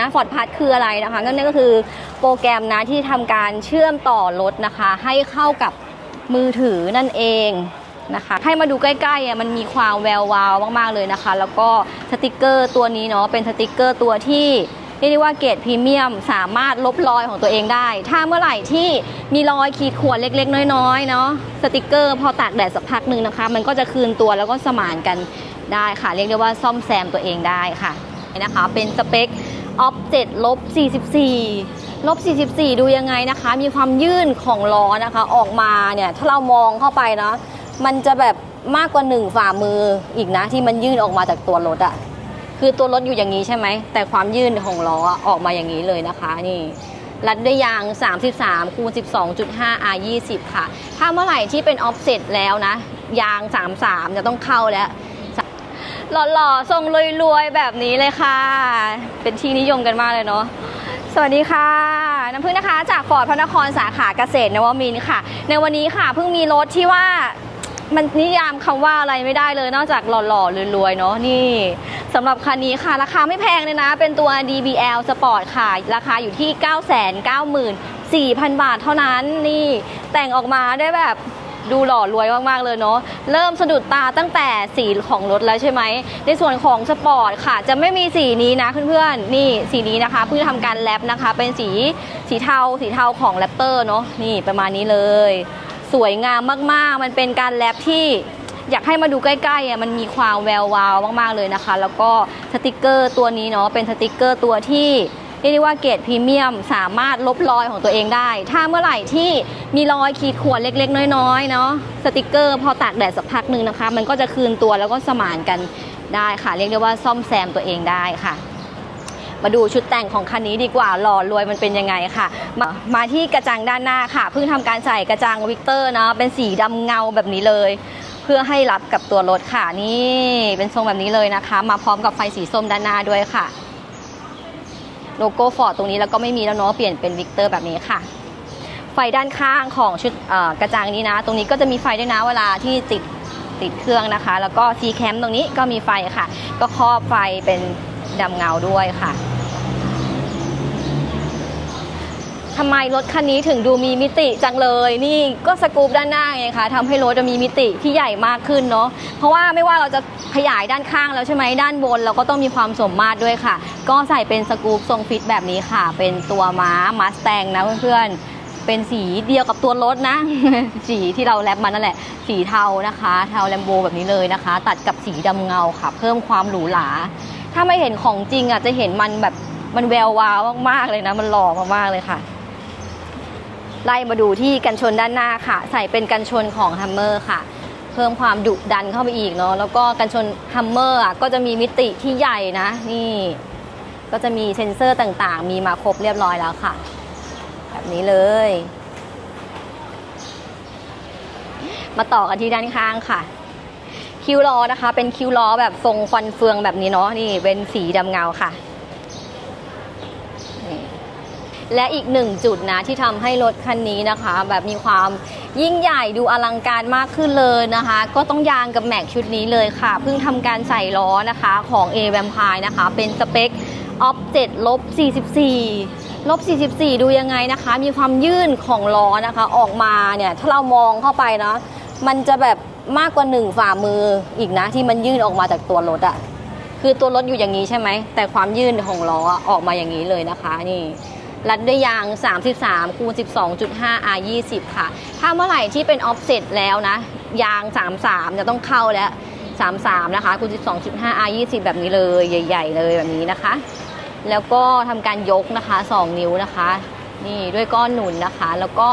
นะฟอร์ดพัทคืออะไรนะคะนั่นก็คือโปรแกรมนะที่ทำการเชื่อมต่อรถนะคะ ให้เข้ากับมือถือนั่นเองนะคะ ให้มาดูใกล้ๆอะมันมีความแวววาวมากๆเลยนะคะ แล้วก็สติกเกอร์ตัวนี้เนาะเป็นสติกเกอร์ตัวที่เรียกได้ว่าเกรดพรีเมียมสามารถลบรอยของตัวเองได้ ถ้าเมื่อไหร่ที่มีรอยขีดข่วนเล็กๆ น้อยๆเนาะสติกเกอร์พอตากแดดสักพักหนึ่งนะคะ มันก็จะคืนตัวแล้วก็สมานกันได้ค่ะ เรียกได้ว่าซ่อมแซมตัวเองได้ค่ะนะคะ เป็นสเปค ออฟ7ลบ44ลบ44 ดูยังไงนะคะ มีความยื่นของล้อนะคะ ออกมาเนี่ยถ้าเรามองเข้าไปเนาะมันจะแบบมากกว่าหนึ่งฝ่ามืออีกนะ ที่มันยื่นออกมาจากตัวรถอะคือตัวรถอยู่อย่างนี้ใช่ไหม แต่ความยื่นของล้ออออกมาอย่างนี้เลยนะคะนี่รัดด้วยยาง 33 คูณ 12.5 R 20 ค่ะ ถ้าเมื่อไหร่ที่เป็นออฟเซ็ตแล้วนะ ยาง 33 จะต้องเข้าแล้ว หล่อๆทรงรวยๆแบบนี้เลยค่ะ เป็นที่นิยมกันมากเลยเนาะสวัสดีค่ะ น้ำพึ่งนะคะ จากฟอร์ดพระนครสาขาเกษตรนวมินทร์ค่ะ ในวันนี้ค่ะเพิ่งมีรถที่ว่ามันนิยามคำว่าอะไรไม่ได้เลยนอกจากหล่อๆรวยๆเนาะนี่สำหรับคันนี้ค่ะ ราคาไม่แพงเลยนะ เป็นตัว DBL Sport ค่ะ ราคาอยู่ที่ 994,000 บาทเท่านั้นนี่แต่งออกมาได้แบบ ดูหล่อรวยมากๆเลยเนาะเริ่มสะดุดตาตั้งแต่สีของรถแล้วใช่ไหมในส่วนของสปอร์ตค่ะ จะไม่มีสีนี้นะเพื่อนๆนี่สีนี้นะคะเพิ่งทำการแรปนะคะ เป็นสีสีเทาสีเทาของแรปเตอร์เนาะนี่ประมาณนี้เลย สวยงามมากๆ มันเป็นการแรปที่อยากให้มาดูใกล้ๆอะมันมีความแวววาวมากๆเลยนะคะ แล้วก็สติกเกอร์ตัวนี้เนาะเป็นสติกเกอร์ตัวที่ เรียกได้ว่าเกรดพรีเมียมสามารถลบรอยของตัวเองได้ ถ้าเมื่อไหร่ที่มีรอยขีดข่วนเล็กๆ น้อยๆเนาะสติกเกอร์พอตากแดดสักพักหนึ่งนะคะ มันก็จะคืนตัวแล้วก็สมานกันได้ค่ะ เรียกได้ว่าซ่อมแซมตัวเองได้ค่ะ มาดูชุดแต่งของคันนี้ดีกว่าหล่อรวยมันเป็นยังไงค่ะ มามาที่กระจังด้านหน้าค่ะ เพิ่งทำการใส่กระจังวิกเตอร์เนาะเป็นสีดำเงาแบบนี้เลยเพื่อให้รับกับตัวรถค่ะนี่เป็นทรงแบบนี้เลยนะคะ มาพร้อมกับไฟสีส้มด้านหน้าด้วยค่ะ โลโก้ฟอร์ดตรงนี้แล้วก็ไม่มีแล้วเนาะเปลี่ยนเป็นวิกเตอร์แบบนี้ค่ะ ไฟด้านข้างของชุดกระจังนี้นะ ตรงนี้ก็จะมีไฟด้วยนะเวลาที่ติดติดเครื่องนะคะ แล้วก็ซีแคมตรงนี้ก็มีไฟค่ะ ก็ครอบไฟเป็นดำเงาด้วยค่ะ ทำไมรถคันนี้ถึงดูมีมิติจังเลย นี่ก็สกูปด้านหน้าไงคะทำให้รถจะมีมิติที่ใหญ่มากขึ้นเนาะเพราะว่าไม่ว่าเราจะขยายด้านข้างแล้วใช่ไหมด้านบน เราก็ต้องมีความสมมาตรด้วยค่ะ ก็ใส่เป็นสกูปทรงฟิตแบบนี้ค่ะ เป็นตัวม้ามาสแตงนะเพื่อนๆเป็นสีเดียวกับตัวรถนะ สีที่เราแรปมานั่นแหละ สีเทานะคะ เทาแลมโบแบบนี้เลยนะคะ ตัดกับสีดำเงาค่ะ เพิ่มความหรูหราถ้าไม่เห็นของจริงอะจะเห็นมันแบบมันแวววาวมากๆเลยนะ มันหล่อมากๆเลยค่ะ ไล่มาดูที่กันชนด้านหน้าค่ะ ใส่เป็นกันชนของฮัมเมอร์ค่ะ เพิ่มความดุดันเข้าไปอีกเนาะแล้วก็กันชนฮัมเมอร์อะก็จะมีมิติที่ใหญ่นะนี่ก็จะมีเซ็นเซอร์ต่างๆ มีมาครบเรียบร้อยแล้วค่ะ แบบนี้เลย มาต่อกันที่ด้านข้างค่ะ คิวล้อนะคะ เป็นคิวล้อแบบทรงฟันเฟืองแบบนี้เนาะนี่เป็นสีดำเงาค่ะนี่ และอีกหนึ่งจุดนะที่ทำให้รถคันนี้นะคะ แบบมีความยิ่งใหญ่ดูอลังการมากขึ้นเลยนะคะ ก็ต้องยางกับแม็กชุดนี้เลยค่ะ เพิ่งทำการใส่ล้อนะคะของ A v a m p i r e นะคะ เป็นสเปคออฟ7ลบ44ลบ44 ดูยังไงนะคะ มีความยื่นของล้อนะคะ ออกมาเนี่ยถ้าเรามองเข้าไปนะมันจะแบบมากกว่าหนึ่งฝ่ามืออีกนะ ที่มันยื่นออกมาจากตัวรถอะคือตัวรถอยู่อย่างนี้ใช่ไหมแต่ความยื่นของล้ออะออกมาอย่างนี้เลยนะคะนี่ รัดด้วยยาง 33คูณ12.5 R 20ค่ะ ถ้าเมื่อไหร่ที่เป็นออฟเซ็ตแล้วนะ ยาง 33 จะต้องเข้าแล้ว 33 นะคะคูณ12.5 R 20แบบนี้เลยใหญ่ ๆ เลยแบบนี้นะคะ แล้วก็ทำการยกนะคะ 2 นิ้วนะคะ นี่ด้วยก้อนหนุนนะคะ แล้วก็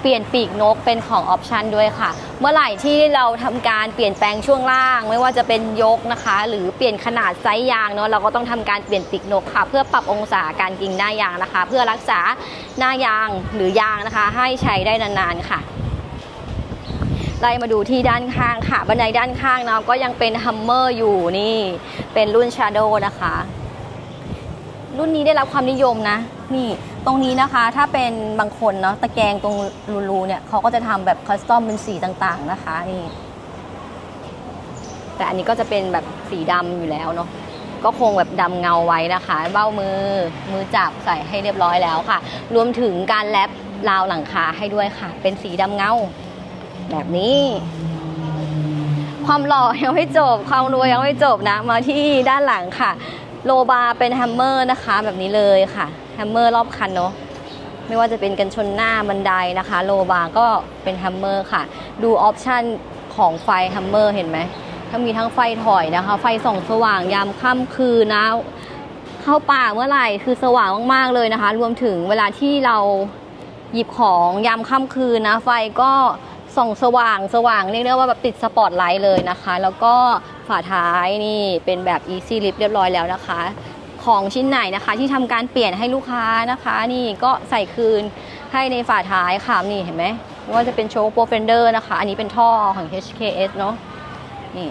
เปลี่ยนปีกนกเป็นของออปชันด้วยค่ะ เมื่อไหร่ที่เราทำการเปลี่ยนแปลงช่วงล่าง ไม่ว่าจะเป็นยกนะคะ หรือเปลี่ยนขนาดไซส์ยางเนาะเราก็ต้องทำการเปลี่ยนปีกนกค่ะ เพื่อปรับองศาการกิงหน้ายางนะคะ เพื่อรักษาหน้ายางหรือยางนะคะ ให้ใช้ได้นานๆค่ะไล่มาดูที่ด้านข้างค่ะ บันไดด้านข้างเนาะก็ยังเป็นฮัมเมอร์อยู่นี่ เป็นรุ่น Shadow นะคะ รุ่นนี้ได้รับความนิยมนะ นี่ ตรงนี้นะคะถ้าเป็นบางคนเนาะตะแกรงตรงรูๆเนี่ยเขาก็จะทำแบบคัสตอมเป็นสีต่างๆนะคะนี่แต่อันนี้ก็จะเป็นแบบสีดำอยู่แล้วเนาะก็คงแบบดำเงาไว้นะคะ เบ้ามือมือจับใส่ให้เรียบร้อยแล้วค่ะ รวมถึงการแลบราวหลังคาให้ด้วยค่ะ เป็นสีดำเงา แบบนี้ ความหล่อยังไม่จบ ความรวยยังไม่จบนะ มาที่ด้านหลังค่ะ โลบาร์เป็นแฮมเมอร์นะคะแบบนี้เลยค่ะแฮมเมอร์รอบคันเนาะไม่ว่าจะเป็นกันชนหน้าบันไดนะคะ โลบาร์ก็เป็นแฮมเมอร์ค่ะ ดูออปชันของไฟแฮมเมอร์เห็นไหมถ้ามีทั้งไฟถอยนะคะ ไฟส่องสว่างยามค่ำคืนนะเข้าป่าเมื่อไหร่คือสว่างมากๆเลยนะคะ รวมถึงเวลาที่เราหยิบของยามค่ำคืนนะ ไฟก็ ส่องสว่างสว่างเรียกได้ว่าแบบติดสปอตไลท์เลยนะคะ แล้วก็ฝาท้ายนี่เป็นแบบ Easy Lift เรียบร้อยแล้วนะคะ ของชิ้นไหนนะคะที่ทำการเปลี่ยนให้ลูกค้านะคะ นี่ก็ใส่คืนให้ในฝาท้ายค่ะนี่เห็นไหมว่าจะเป็นโชว์โปรเฟนเดอร์นะคะ อันนี้เป็นท่อของ HKS เนาะนี่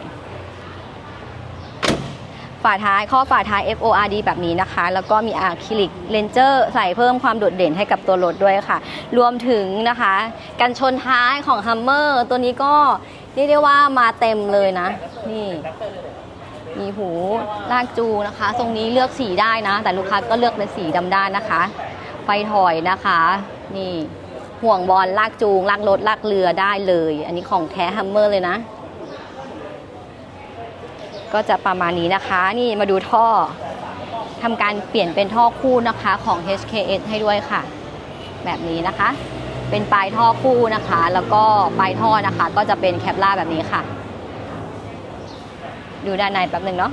ฝาท้ายข้อฝาท้าย FORD แบบนี้นะคะ แล้วก็มีอะคริลิกเลนเจอร์ใส่เพิ่มความโดดเด่นให้กับตัวรถด้วยค่ะ รวมถึงนะคะกันชนท้ายของ Hummer ตัวนี้ก็เรียกได้ว่ามาเต็มเลยนะ นี่มีหูลากจูงนะคะ ทรงนี้เลือกสีได้นะ แต่ลูกค้าก็เลือกเป็นสีดำด้านนะคะ ไฟถอยนะคะ นี่ห่วงบอลลากจูงลากรถลากเรือได้เลย อันนี้ของแท้ Hummer เลยนะ ก็จะประมาณนี้นะคะ นี่มาดูท่อทำการเปลี่ยนเป็นท่อคู่นะคะของ HKS ให้ด้วยค่ะ แบบนี้นะคะ เป็นปลายท่อคู่นะคะ แล้วก็ปลายท่อนะคะ ก็จะเป็นแคปล่าแบบนี้ค่ะ ดูด้านในแป๊บหนึ่งเนาะ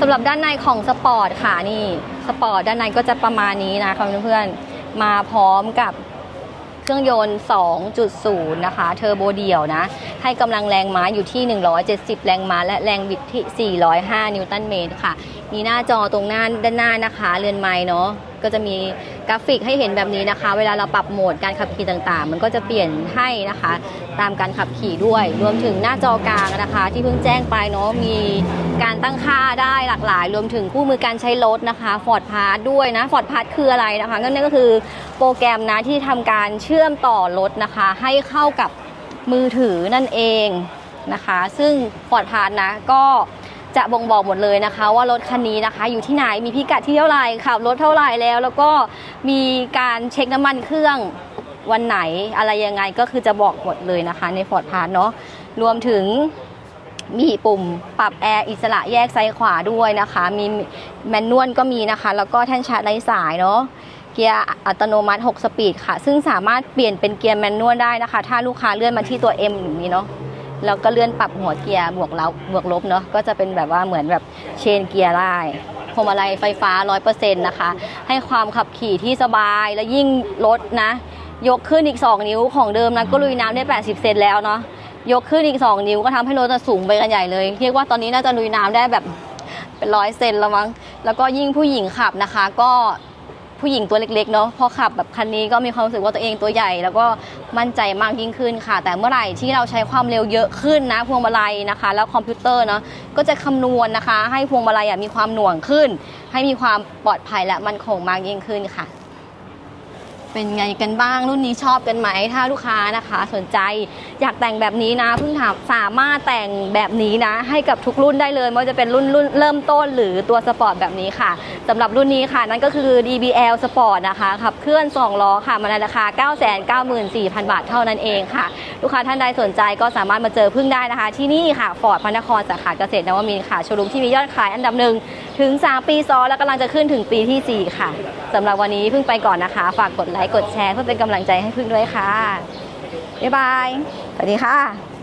สำหรับด้านในของสปอร์ตค่ะนี่สปอร์ตด้านในก็จะประมาณนี้นะคะเพื่อนๆมาพร้อมกับ เครื่องยนต์ 2.0 นะคะ เทอร์โบเดี่ยวนะ ให้กำลังแรงม้าอยู่ที่ 170 แรงม้า และแรงบิดที่ 405 นิวตันเมตรค่ะ มีหน้าจอตรงหน้าด้านหน้านะคะ เรือนไม้เนาะก็จะมีกราฟิกให้เห็นแบบนี้นะคะ เวลาเราปรับโหมดการขับขี่ต่างๆ มันก็จะเปลี่ยนให้นะคะ ตามการขับขี่ด้วย รวมถึงหน้าจอกลางนะคะ ที่เพิ่งแจ้งไปเนาะมีการตั้งค่าได้หลากหลาย รวมถึงคู่มือการใช้รถนะคะฟอร์ดพาร์ด้วยนะฟอร์ดพาร์คืออะไรนะคะนั่นก็คือโปรแกรมนะที่ทำการเชื่อมต่อรถนะคะ ให้เข้ากับมือถือนั่นเองนะคะ ซึ่งฟอร์ดพาร์นะก็ จะบ่งบอกหมดเลยนะคะ ว่ารถคันนี้นะคะ อยู่ที่ไหนมีพิกัดที่เท่าไหร่ขับรถเท่าไหร่แล้ว แล้วก็มีการเช็คน้ำมันเครื่องวันไหนอะไรยังไงก็คือจะบอกหมดเลยนะคะในฟอร์ดพาร์ทเนาะรวมถึงมีปุ่มปรับแอร์อิสระแยกซ้ายขวาด้วยนะคะ มีแมนนวลก็มีนะคะ แล้วก็แท่นชาร์จไร้สายเนาะเกียร์อัตโนมัติ 6 สปีดค่ะ ซึ่งสามารถเปลี่ยนเป็นเกียร์แมนนวลได้นะคะ ถ้าลูกค้าเลื่อนมาที่ตัว M อย่างนี้เนาะ แล้วก็เลื่อนปรับหัวเกียร์บวกลบบวกลบเนาะก็จะเป็นแบบว่าเหมือนแบบเชนเกียร์ได้พวงมาลัยไฟฟ้า 100%นะคะ ให้ความขับขี่ที่สบายและยิ่งรถนะ ยกขึ้นอีก 2 นิ้วของเดิมนะก็ลุยน้ำได้ 80 เซนแล้วเนาะยกขึ้นอีก 2 นิ้วก็ทำให้รถน่ะสูงไปกันใหญ่เลย เรียกว่าตอนนี้น่าจะลุยน้ำได้แบบเป็นร้อยเซนล้วมั้งแล้วก็ยิ่งผู้หญิงขับนะคะ ก็ ผู้หญิงตัวเล็กๆเนาะพอขับแบบคันนี้ก็มีความรู้สึกว่าตัวเองตัวใหญ่ แล้วก็มั่นใจมากยิ่งขึ้นค่ะ แต่เมื่อไหร่ที่เราใช้ความเร็วเยอะขึ้นนะพวงมาลัยนะคะ แล้วคอมพิวเตอร์เนาะก็จะคำนวณนะคะ ให้พวงมาลัยมีความหน่วงขึ้น ให้มีความปลอดภัยและมั่นคงมากยิ่งขึ้นค่ะ เป็นไงกันบ้างรุ่นนี้ชอบกันไหมถ้าลูกค้านะคะ สนใจอยากแต่งแบบนี้นะเพิ่งถามสามารถแต่งแบบนี้นะ ให้กับทุกรุ่นได้เลยไม่ว่าจะเป็นรุ่นรุ่นเริ่มต้นหรือตัวสปอร์ตแบบนี้ค่ะสำหรับรุ่นนี้ค่ะ นั่นก็คือ DBL Sport นะคะขับเคลื่อน2ล้อค่ะมาในราคา 994,000 บาทเท่านั้นเองค่ะ ลูกค้าท่านใดสนใจก็สามารถมาเจอพึ่งได้นะคะ ที่นี่ค่ะฟอร์ดพระนครสาขาเกษตรนวมินค่ะโชว์รูมที่มียอดขายอันดับหนึ่งถึง 3 ปีซ้อนและกำลังจะขึ้นถึงปีที่ 4 ค่ะสำหรับวันนี้เพิ่งไปก่อนนะคะ ฝากกดไลค์กดแชร์เพื่อเป็นกำลังใจให้พึ่งด้วยค่ะ บ๊ายบาย สวัสดีค่ะ